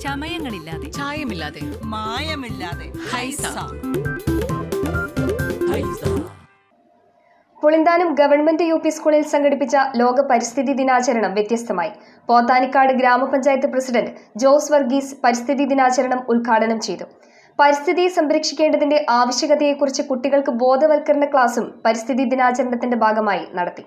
ചമയങ്ങളില്ലാതെ. ചായമില്ലാതെ. മായമില്ലാതെ. ഹൈസ. പുളിന്താനം ഗവൺമെന്റ് യു പി സ്കൂളിൽ സംഘടിപ്പിച്ച ലോക പരിസ്ഥിതി ദിനാചരണം വ്യത്യസ്തമായി. പോത്താനിക്കാട് ഗ്രാമപഞ്ചായത്ത് പ്രസിഡന്റ് ജോസ് വർഗീസ് പരിസ്ഥിതി ദിനാചരണം ഉദ്ഘാടനം ചെയ്തു. പരിസ്ഥിതിയെ സംരക്ഷിക്കേണ്ടതിന്റെ ആവശ്യകതയെക്കുറിച്ച് കുട്ടികൾക്ക് ബോധവൽക്കരണ ക്ലാസും പരിസ്ഥിതി ദിനാചരണത്തിന്റെ ഭാഗമായി നടത്തി.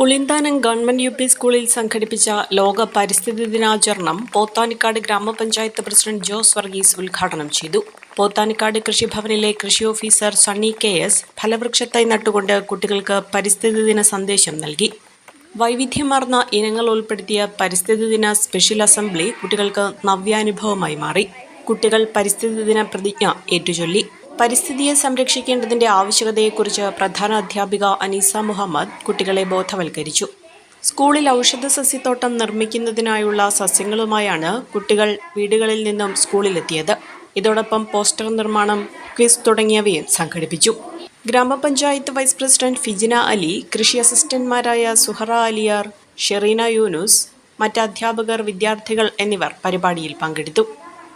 പുളിന്താനം ഗവൺമെന്റ് യു പി സ്കൂളിൽ സംഘടിപ്പിച്ച ലോക പരിസ്ഥിതി ദിനാചരണം പോത്താനിക്കാട് ഗ്രാമപഞ്ചായത്ത് പ്രസിഡന്റ് ജോസ് വർഗീസ് ഉദ്ഘാടനം ചെയ്തു. പോത്താനിക്കാട് കൃഷിഭവനിലെ കൃഷി ഓഫീസർ സണ്ണി കെ എസ് ഫലവൃക്ഷത്തൈ നട്ടുകൊണ്ട് കുട്ടികൾക്ക് പരിസ്ഥിതി ദിന സന്ദേശം നൽകി. വൈവിധ്യമാർന്ന ഇനങ്ങൾ ഉൾപ്പെടുത്തിയ പരിസ്ഥിതി ദിന സ്പെഷ്യൽ അസംബ്ലി കുട്ടികൾക്ക് നവ്യാനുഭവമായി മാറി. കുട്ടികൾ പരിസ്ഥിതി ദിന പ്രതിജ്ഞ ഏറ്റുചൊല്ലി. പരിസ്ഥിതിയെ സംരക്ഷിക്കേണ്ടതിന്റെ ആവശ്യകതയെക്കുറിച്ച് പ്രധാന അധ്യാപിക അനീസ മുഹമ്മദ് കുട്ടികളെ ബോധവൽക്കരിച്ചു. സ്കൂളിൽ ഔഷധ സസ്യത്തോട്ടം നിർമ്മിക്കുന്നതിനായുള്ള സസ്യങ്ങളുമായാണ് കുട്ടികൾ വീടുകളിൽ നിന്നും സ്കൂളിലെത്തിയത്. ഇതോടൊപ്പം പോസ്റ്റർ നിർമ്മാണം ക്വിസ് തുടങ്ങിയവയും സംഘടിപ്പിച്ചു. ഗ്രാമപഞ്ചായത്ത് വൈസ് പ്രസിഡന്റ് ഫിജിന അലി കൃഷി അസിസ്റ്റന്റ്മാരായ സുഹറ അലിയാർ ഷെറീന യൂനുസ് മറ്റ് അധ്യാപകർ വിദ്യാർത്ഥികൾ എന്നിവർ പരിപാടിയിൽ പങ്കെടുത്തു.